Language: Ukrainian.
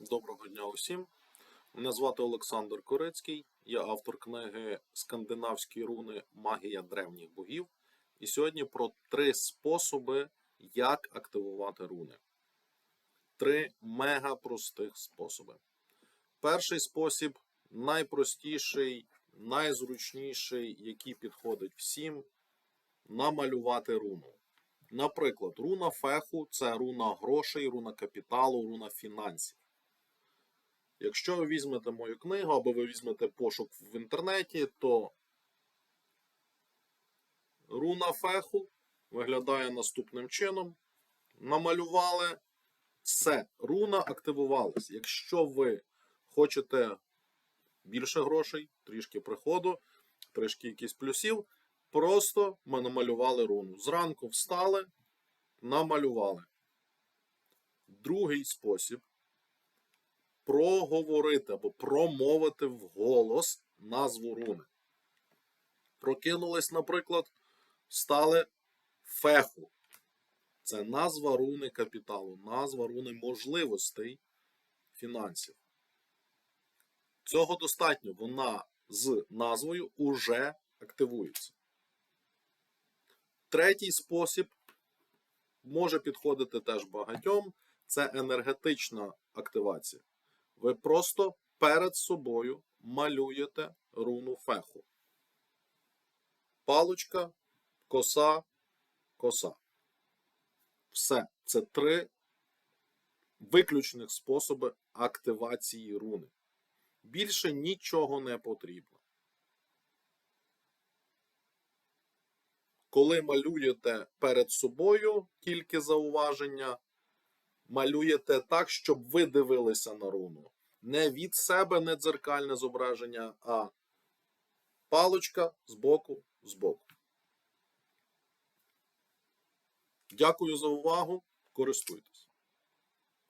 Доброго дня усім. Мене звати Олександр Корецький, я автор книги Скандинавські руни Магія древніх богів. І сьогодні про три способи, як активувати руни. Три мега простих способи. Перший спосіб найпростіший, найзручніший, який підходить всім намалювати руну. Наприклад, руна феху це руна грошей, руна капіталу, руна фінансів. Якщо ви візьмете мою книгу або ви візьмете пошук в інтернеті, то руна феху виглядає наступним чином. Намалювали все, руна активувалась. Якщо ви хочете більше грошей, трішки приходу, трішки якісь плюсів, просто ми намалювали руну. Зранку встали, намалювали. Другий спосіб проговорити або промовити вголос назву руни. Прокинулись, наприклад, стали феху. Це назва руни капіталу, назва руни можливостей фінансів. Цього достатньо, вона з назвою уже активується. Третій спосіб може підходити теж багатьом. Це енергетична активація. Ви просто перед собою малюєте руну феху. Палочка, коса, коса. Все. Це три виключних способи активації руни. Більше нічого не потрібно. Коли малюєте перед собою тільки зауваження, малюєте так, щоб ви дивилися на руну. Не від себе, не дзеркальне зображення, а палочка збоку, збоку. Дякую за увагу. Користуйтесь.